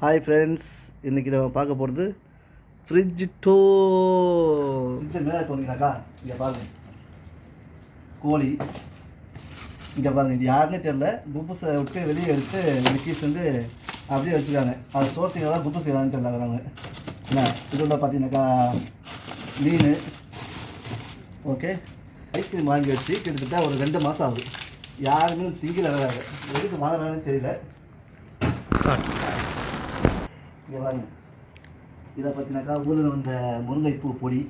Hi friends இன்றைக்கி நம்ம பார்க்க போகிறது ஃப்ரிட்ஜ் டோ மேலே தோணுங்கனாக்கா இங்கே பாருங்க. கோழி. இங்கே பாருங்க இது யாருன்னே தெரில குப்பஸை விட்டு வெளியே எடுத்து விக்கீஸ் வந்து அப்படியே வச்சுருக்காங்க. அது சோர்த்திங்கெல்லாம் குப்பஸ் செய்யலான்னு தெரியல வராங்க என்ன? இதோட பார்த்தீங்கன்னாக்கா மீன். ஓகே ஐஸ்கிரீம் வாங்கி வச்சு கிட்டத்தட்ட ஒரு ரெண்டு மாதம் ஆகுது. யாருமே திங்கில வராது. எதுக்கு வாங்குறாங்கன்னு தெரியல. இங்கே பாருங்க இதை பார்த்தீங்கன்னாக்கா ஊரில் வந்த முருங்கைப்பூ பொடி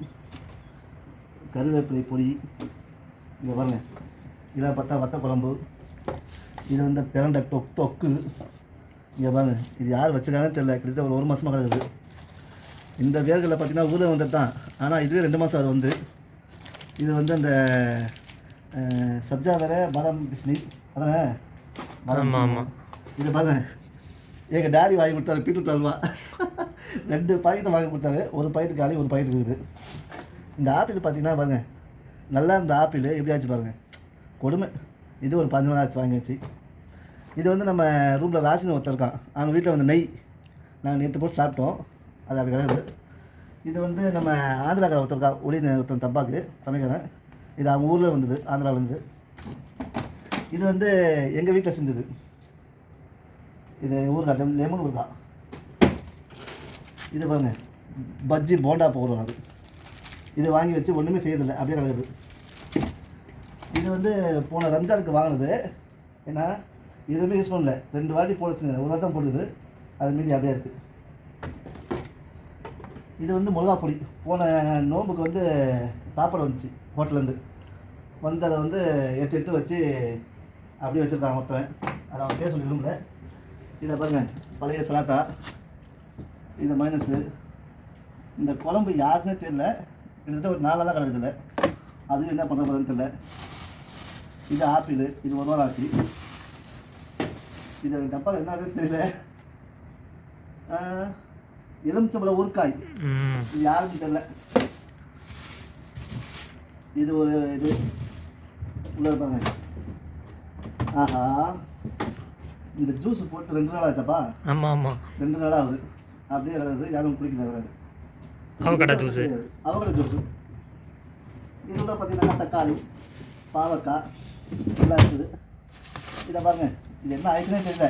கருவேப்பிலை பொடி இங்கே பாருங்க. இதை பார்த்தா வத்த குழம்பு இது வந்து பிரண்டை தொக் தொக்கு. இங்கே பாருங்க. இது யார் வச்சிருக்காங்கன்னு தெரியல. கிட்டத்தட்ட ஒரு ஒரு மாதமாக கிடக்குது. இந்த வேர்களில் பார்த்தீங்கன்னா ஊரில் வந்தது தான். ஆனால் இதுவே ரெண்டு மாதம் அது வந்து. இது வந்து அந்த சப்ஜா வேற பாதாம் பிஸ்னி அதானே? பாதாம் ஆமா, ஆமா. இது பாருங்க. எங்கள் டேடி வாங்கி கொடுத்தாரு பீட்ரூட் அல்வா. ரெண்டு பாக்கெட்டை வாங்கி கொடுத்தாரு. ஒரு பாக்கெட் காலி ஒரு பாக்கெட் இருக்குது இந்த ஆப்பிள் பார்த்தீங்கன்னா பாருங்கள் நல்லா இருந்த ஆப்பிள். எப்படியாச்சு பாருங்கள் கொடுமை. இது ஒரு பதினஞ்சு நாள் ஆச்சு வாங்கியாச்சு இது வந்து நம்ம ரூமில் ராசின்னு ஒருத்தருக்கான் அவங்க வீட்டில் வந்து நெய். நாங்கள் நேற்று போட்டு சாப்பிட்டோம். அது அப்படி கிடையாது இது வந்து நம்ம ஆந்திராக்கார ஒருத்தர் இருக்கா ஒளி ஒருத்தன் தப்பாக்கு சமைக்கிறேன் இது அவங்க ஊரில் வந்தது ஆந்திராவில் இருந்து. இது வந்து எங்கள் வீட்டில் செஞ்சது. இது ஊறுகாய் லெமன் லெமன் ஊறுகாய் இது பாருங்க பஜ்ஜி போண்டா போகிறோம் அது இது வாங்கி வச்சு ஒன்றுமே செய்யறதில்லை அப்படியே நடக்குது இது வந்து போன ரம்ஜானுக்கு வாங்கினது. ஏன்னா எதுவுமே யூஸ் பண்ணல. ரெண்டு வாட்டி போடுச்சுங்க ஒரு வாட்டம் போடுது. அது மீதி அப்படியே இருக்குது இது வந்து மிளகா பொடி. போன நோம்புக்கு வந்து சாப்பாடு வந்துச்சு ஹோட்டல்லேருந்து வந்து அதை வந்து எடுத்து எடுத்து வச்சு அப்படியே வச்சுருக்காங்க மொத்தம். அதை அவன் பேர் சொல்லி விரும்பலை. இதை பாருங்க பழைய சலாத்தா இது மைனஸு இந்த குழம்பு யாருன்னே தெரியல. கிட்டத்தட்ட ஒரு நாலு நாளாக கிடக்குதுல்ல. அது என்ன பண்ண போகிறதுன்னு தெரியல. இது ஆப்பிள் இது ஒரு வாரம் ஆச்சு. இது டப்பா என்ன தெரியல. ஊறுக்காய் ம். இது யாருக்கும் தெரியல. இது ஒரு இது. உள்ள இருப்பாங்க ஆஹா. இந்த ஜூஸ் போட்டு ரெண்டு நாள் ஆச்சாப்பா? ஆமாம் ஆமாம் ரெண்டு நாள் ஆகுது. அப்படியே வராது யாரும் குடிக்கல வராது அவகடா ஜூஸு. அவகடா ஜூஸு. இது உள்ள பார்த்தீங்கன்னா தக்காளி பாவக்காய் எல்லாம் இருக்குது. இதை பாருங்க. இது என்ன ஆயிடுச்சுனே தெரியல.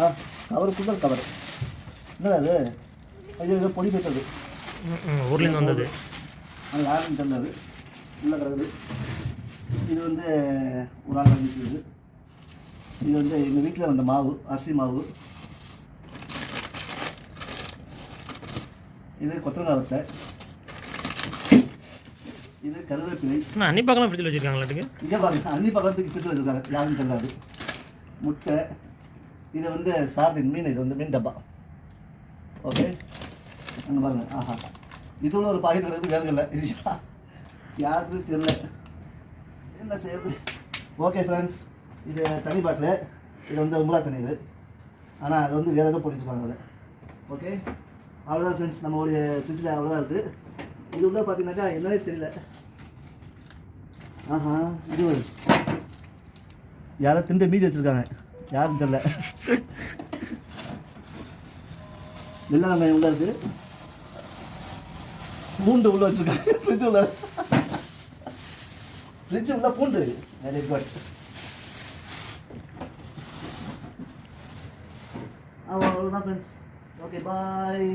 ஆ கவர் புதல் கவர். என்னது அது ஐயோ ஏதோ பொடி பேத்தது ஊர்லேருந்து வந்தது. அது யாருன்னு தெரியல அது. உள்ள கிடக்குது. இது வந்து ஒரு ஆள் வந்துச்சு இது வந்து எங்கள் வீட்டில் வந்த மாவு அரிசி மாவு. இது கொத்தரங்காய் வட்டை இது கருவேப்பிலை. அன்னி பார்க்கலாம் ஃப்ரிட்ஜில் வச்சுருக்காங்களாட்டுக்கு இங்கே பாருங்க அன்னி பக்கத்துக்கு பிடிச்சி வச்சுருக்காங்க. யாருன்னு தெரியாது. முட்டை. இது வந்து சார்டின் மீன் இது வந்து மீன் டப்பா. ஓகே அங்கே பாருங்க. ஆஹா. இதுல ஒரு பாக்கெட் கிடக்குது வேறுகல்ல இது யா- யாருக்குன்னு தெரியல. என்ன செய்யுது ஓகே ஃப்ரெண்ட்ஸ் இது தனி பாட்டில். இது வந்து உங்களா தண்ணி இது. ஆனால் அது வந்து வேறு எதுவும் பிடிச்சிருக்காங்க அதில் ஓகே அவ்வளோதான் ஃப்ரெண்ட்ஸ் நம்மளுடைய ஃப்ரிட்ஜில் அவ்வளோதான் இருக்குது இது உள்ள பார்த்தீங்கன்னாக்கா என்னன்னே தெரியல. ஆஹா இது ஒரு யாரோ திண்டு மீதி வச்சுருக்காங்க. யாரும் தெரில வெள்ளை வெங்காயம் உள்ள இருக்குது பூண்டு உள்ள வச்சுருக்காங்க. ஃப்ரிட்ஜ் உள்ள. ஃப்ரிட்ஜு உள்ள பூண்டு வெரி குட் அவ்வளோதான் ஃப்ரெண்ட்ஸ் ஓகே பாய்